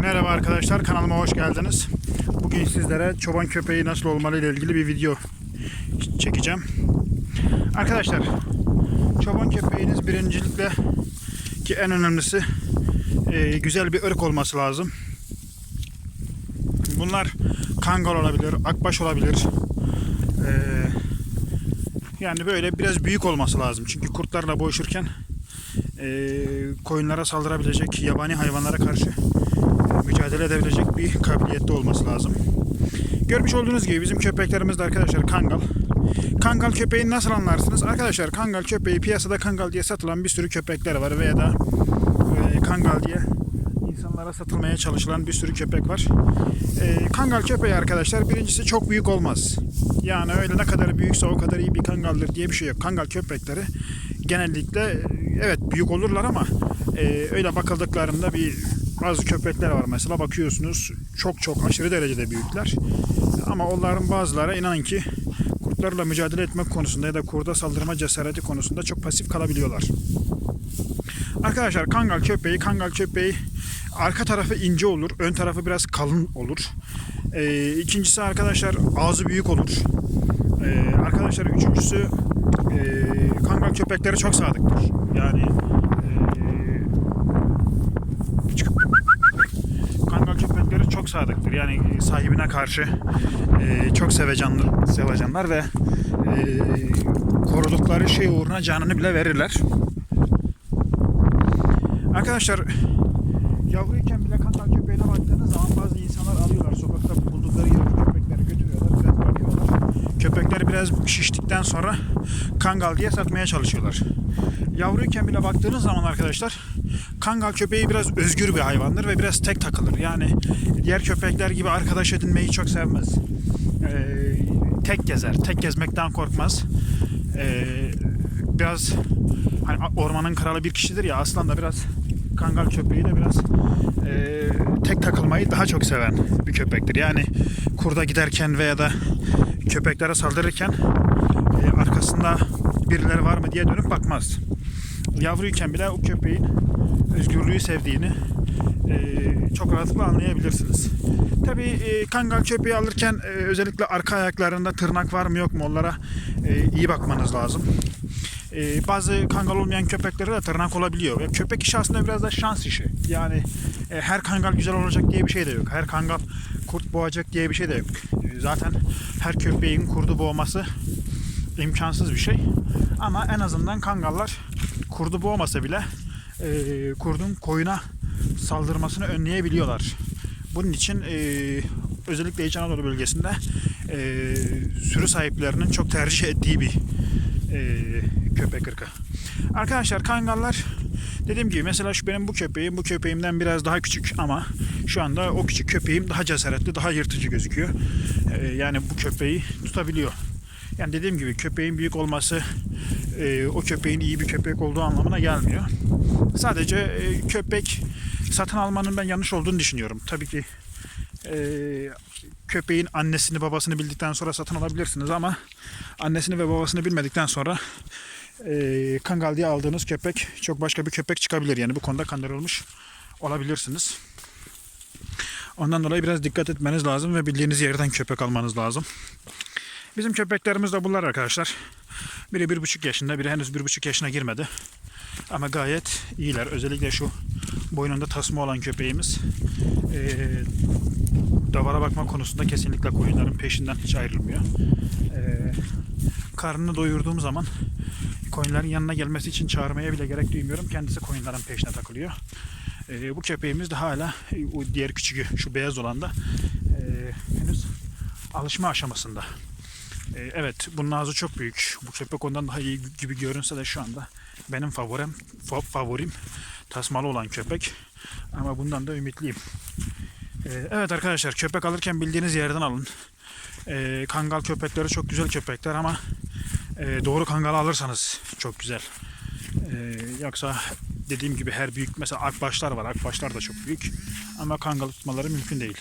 Merhaba arkadaşlar kanalıma hoş geldiniz. Bugün sizlere çoban köpeği nasıl olmalı ile ilgili bir video çekeceğim. Arkadaşlar çoban köpeğiniz birincilikle ki en önemlisi e, güzel bir ırk olması lazım. Bunlar kangal olabilir, akbaş olabilir. E, yani böyle biraz büyük olması lazım. Çünkü kurtlarla boğuşurken e, koyunlara saldırabilecek yabani hayvanlara karşı mücadele edebilecek bir kabiliyette olması lazım. Görmüş olduğunuz gibi bizim köpeklerimiz de arkadaşlar kangal. Kangal köpeğini nasıl anlarsınız? Arkadaşlar kangal köpeği piyasada kangal diye satılan bir sürü köpekler var veya da e, kangal diye insanlara satılmaya çalışılan bir sürü köpek var. E, kangal köpeği arkadaşlar birincisi çok büyük olmaz. Yani öyle ne kadar büyükse o kadar iyi bir kangaldır diye bir şey yok. Kangal köpekleri genellikle e, evet büyük olurlar ama öyle bakıldıklarında bir bazı köpekler var mesela bakıyorsunuz çok çok aşırı derecede büyükler. Ama onların bazıları inanın ki kurtlarla mücadele etmek konusunda ya da kurda saldırma cesareti konusunda çok pasif kalabiliyorlar. Arkadaşlar kangal köpeği, kangal köpeği arka tarafı ince olur, ön tarafı biraz kalın olur. Ee, ikincisi arkadaşlar ağzı büyük olur. Ee, arkadaşlar üçüncüsü e, kangal köpekleri çok sadıktır. Yani e, kangal köpekleri çok sadıktır. Yani sahibine karşı e, çok sevecanlı, sevecanlar ve e, korudukları şey uğruna canını bile verirler. Arkadaşlar yavruyken bile kangal köpeğine baktığınız zaman bazı insanlar alıyorlar sokakta buldukları yavru köpekleri götürüyorlar biraz bakıyorlar. Köpekleri biraz şiştikten sonra kangal diye satmaya çalışıyorlar. Yavruyken bile baktığınız zaman arkadaşlar kangal köpeği biraz özgür bir hayvandır ve biraz tek takılır. Yani diğer köpekler gibi arkadaş edinmeyi çok sevmez. Ee, tek gezer, tek gezmekten korkmaz. Ee, biraz hani ormanın kralı bir kişidir ya aslan da biraz kangal köpeği de biraz e, tek takılmayı daha çok seven bir köpektir. Yani kurda giderken veya da köpeklere saldırırken e, arkasında birileri var mı diye dönüp bakmaz. Yavruyken bile o köpeğin özgürlüğü sevdiğini e, çok rahatlıkla anlayabilirsiniz. Tabii e, kangal köpeği alırken e, özellikle arka ayaklarında tırnak var mı yok mu onlara e, iyi bakmanız lazım. Ee, bazı kangal olmayan köpeklere de tırnak olabiliyor. Ve köpek işi aslında biraz da şans işi. Yani e, her kangal güzel olacak diye bir şey de yok. Her kangal kurt boğacak diye bir şey de yok. E, zaten her köpeğin kurdu boğması imkansız bir şey. Ama en azından kangallar kurdu boğmasa bile e, kurdun koyuna saldırmasını önleyebiliyorlar. Bunun için e, özellikle İç Anadolu bölgesinde e, sürü sahiplerinin çok tercih ettiği bir e, köpek ırkı. Arkadaşlar kangallar dediğim gibi mesela şu benim bu köpeğim bu köpeğimden biraz daha küçük ama şu anda o küçük köpeğim daha cesaretli daha yırtıcı gözüküyor. E, yani bu köpeği tutabiliyor. Yani dediğim gibi köpeğin büyük olması e, o köpeğin iyi bir köpek olduğu anlamına gelmiyor. Sadece e, köpek satın almanın ben yanlış olduğunu düşünüyorum. Tabii ki e, köpeğin annesini babasını bildikten sonra satın alabilirsiniz ama annesini ve babasını bilmedikten sonra kangal diye aldığınız köpek çok başka bir köpek çıkabilir. Yani bu konuda kandırılmış olabilirsiniz. Ondan dolayı biraz dikkat etmeniz lazım ve bildiğiniz yerden köpek almanız lazım. Bizim köpeklerimiz de bunlar arkadaşlar. Biri bir buçuk yaşında, biri henüz bir buçuk yaşına girmedi. Ama gayet iyiler. Özellikle şu boynunda tasma olan köpeğimiz. Ee, davara bakma konusunda kesinlikle koyunların peşinden hiç ayrılmıyor. Ee, karnını doyurduğum zaman koyunların yanına gelmesi için çağırmaya bile gerek duymuyorum. Kendisi koyunların peşine takılıyor. Ee, bu köpeğimiz de hala e, o diğer küçüğü şu beyaz olan da e, henüz alışma aşamasında. Ee, evet bunun ağzı çok büyük. Bu köpek ondan daha iyi gibi görünse de şu anda benim favorim fa- favorim tasmalı olan köpek. Ama bundan da ümitliyim. Ee, evet arkadaşlar köpek alırken bildiğiniz yerden alın. Ee, kangal köpekleri çok güzel köpekler ama e, doğru kangal alırsanız çok güzel. Ee, yoksa dediğim gibi her büyük mesela akbaşlar var. Akbaşlar da çok büyük. Ama kangal tutmaları mümkün değil.